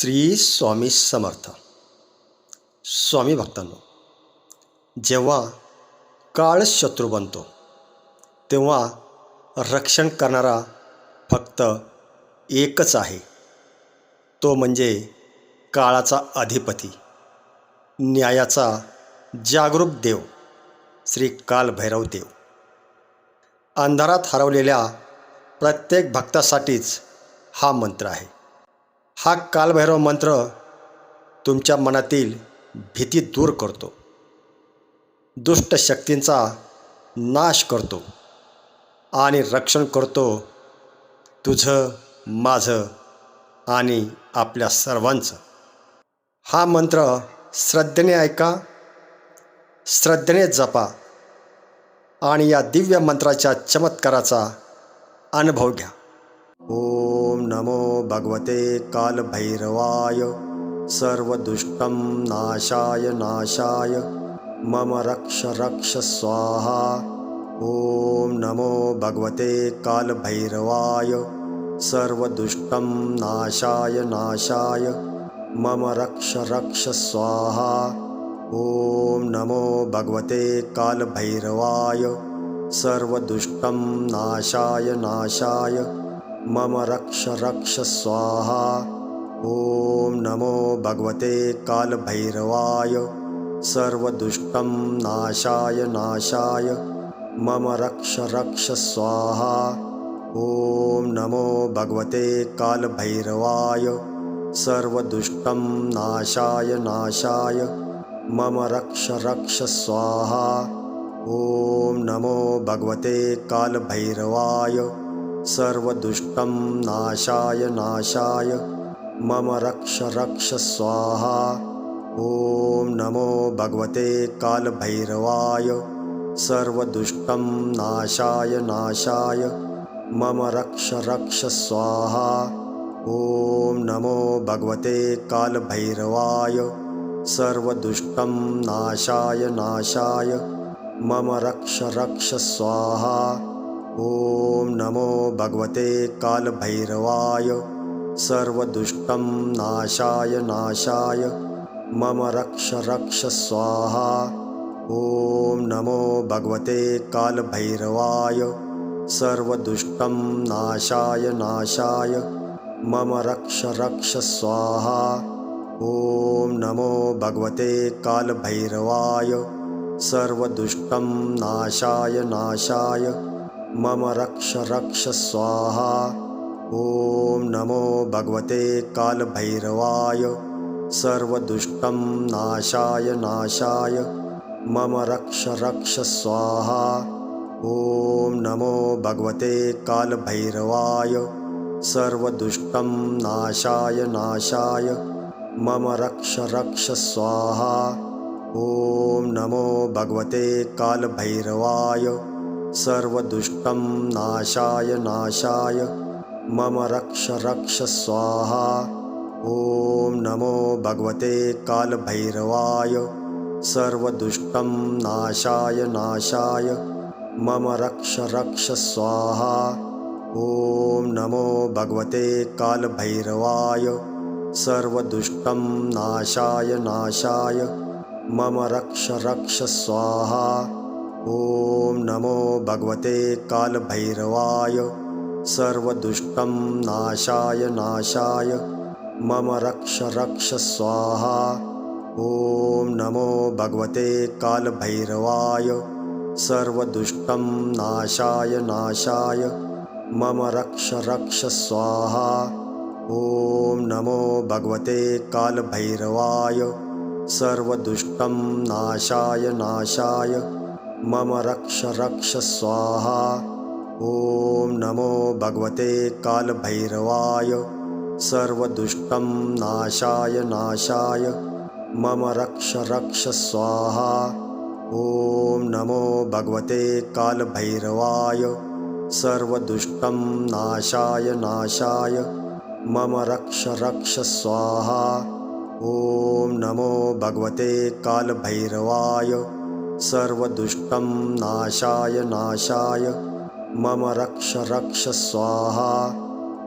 श्री स्वामी समर्थ. स्वामी भक्तांनो जेव्हा काळ शत्रू बनतो तेव्हा रक्षण करणारा फक्त एकच आहे. तो म्हणजे काळाचा अधिपती न्यायाचा जागरूक देव श्री कालभैरव देव. अंधारात हरवलेल्या प्रत्येक भक्तासाठीच हा मंत्र आहे. हा कालभैरव मंत्र तुमच्या मनातील भीती दूर करतो. दुष्ट शक्तींचा नाश करतो आणि रक्षण करतो तुझं माझं आणि आपल्या सर्वांचं. हा मंत्र श्रद्धेने ऐका श्रद्धेने जपा आणि या दिव्य मंत्राच्या चमत्काराचा अनुभव घ्या. नमो भगवते कालभैरवाय सर्वदुष्टं नाशाय नाशाय मम रक्ष रक्ष स्वाहा। ॐ नमो भगवते कालभैरवाय सर्वदुष्टं नाशाय नाशाय मम रक्ष रक्ष स्वाहा। ॐ नमो भगवते कालभैरवाय सर्वदुष्टं नाशाय नाशाय मम रक्ष रक्ष स्वाहा। ॐ नमो भगवते कालभैरवाय। सर्वदुष्टं नाशाय नाशाय। मम रक्ष रक्ष स्वाहा। ॐ नमो भगवते कालभैरवाय। सर्वदुष्टं नाशाय नाशाय। मम रक्ष रक्ष स्वाहा। ॐ नमो भगवते कालभैरवाय सर्वदुष्टं नाशाय नाशाय मम रक्ष रक्ष स्वाहा। ॐ नमो भगवते कालभैरवाय। सर्वदुष्टं नाशाय नाशाय मम रक्ष रक्ष स्वाहा। ॐ नमो भगवते कालभैरवाय। सर्वदुष्टं नाशाय नाशाय मम रक्ष रक्ष स्वाहा। ॐ नमो भगवते कालभैरवाय सर्वदुष्टं नाशाय नाशाय मम रक्ष रक्ष स्वाहा। ॐ नमो भगवते कालभैरवाय सर्वदुष्टं नाशाय नाशाय मम रक्ष रक्ष स्वाहा। ॐ नमो भगवते कालभैरवाय सर्वदुष्टं नाशाय नाशाय मम रक्ष रक्ष स्वाहा। ॐ नमो भगवते कालभैरवाय। सर्वदुष्टं नाशाय नाशाय। मम रक्ष रक्ष स्वाहा। ॐ नमो भगवते कालभैरवाय। सर्वदुष्टं नाशाय नाशाय। मम रक्ष रक्ष स्वाहा। ॐ नमो भगवते कालभैरवाय सर्वदुष्टं नाशाय नाशाय मम रक्ष रक्ष स्वाहा। ॐ नमो भगवते कालभैरवाय सर्वदुष्टं नाशाय नाशाय मम रक्ष रक्ष स्वाहा। ॐ नमो भगवते कालभैरवाय सर्वदुष्टं नाशाय नाशाय मम रक्ष रक्ष स्वाहा ॐ नमो भगवते कालभैरवाय सर्वदुष्टं नाशाय नाशाय। मम रक्ष रक्ष स्वाहा। ॐ नमो भगवते कालभैरवाय सर्वदुष्टं नाशाय नाशाय। मम रक्ष रक्ष स्वाहा। ॐ नमो भगवते कालभैरवाय सर्वदुष्टं नाशाय नाशाय मम रक्ष रक्ष स्वाहा। ॐ नमो भगवते कालभैरवाय। सर्वदुष्टं नाशाय नाशाय। मम रक्ष रक्ष स्वाहा। ॐ नमो भगवते कालभैरवाय। सर्वदुष्टं नाशाय नाशाय। मम रक्ष रक्ष स्वाहा। ॐ नमो भगवते कालभैरवाय सर्वदुष्टं नाशाय नाशाय मम रक्ष रक्ष स्वाहा।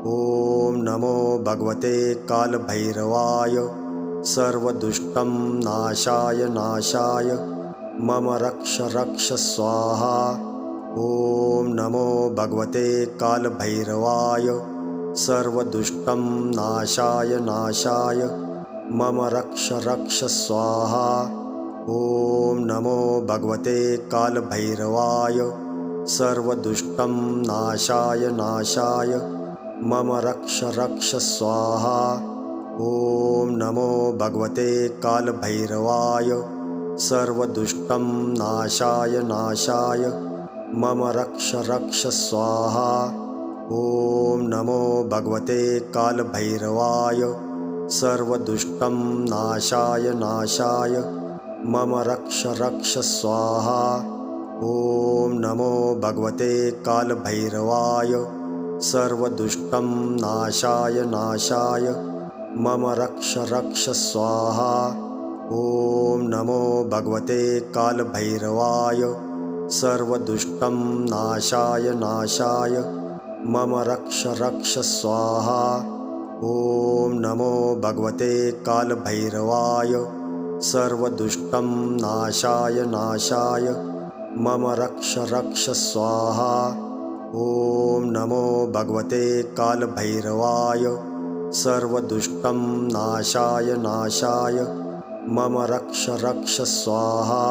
ॐ नमो भगवते कालभैरवाय सर्वदुष्टं नाशाय नाशाय मम रक्ष रक्ष स्वाहा। ॐ नमो भगवते कालभैरवाय सर्वदुष्टं नाशाय नाशाय मम रक्ष रक्ष स्वाहा ॐ नमो भगवते कालभैरवाय सर्वदुष्टं नाशाय नाशाय मम रक्ष रक्ष स्वाहा। ॐ नमो भगवते कालभैरवाय सर्वदुष्टं नाशाय नाशाय मम रक्ष रक्ष स्वाहा। ॐ नमो भगवते कालभैरवाय सर्वदुष्टं नाशाय नाशाय मम रक्ष रक्ष स्वाहा। ॐ नमो भगवते कालभैरवाय। सर्वदुष्टं नाशाय नाशाय। मम रक्ष रक्ष स्वाहा। ॐ नमो भगवते कालभैरवाय। सर्वदुष्टं नाशाय नाशाय। मम रक्ष रक्ष स्वाहा। ॐ नमो भगवते कालभैरवाय सर्वदुष्टं नाशाय नाशाय मम रक्ष रक्ष स्वाहा। ॐ नमो भगवते कालभैरवाय सर्वदुष्टं नाशाय नाशाय मम रक्ष रक्ष स्वाहा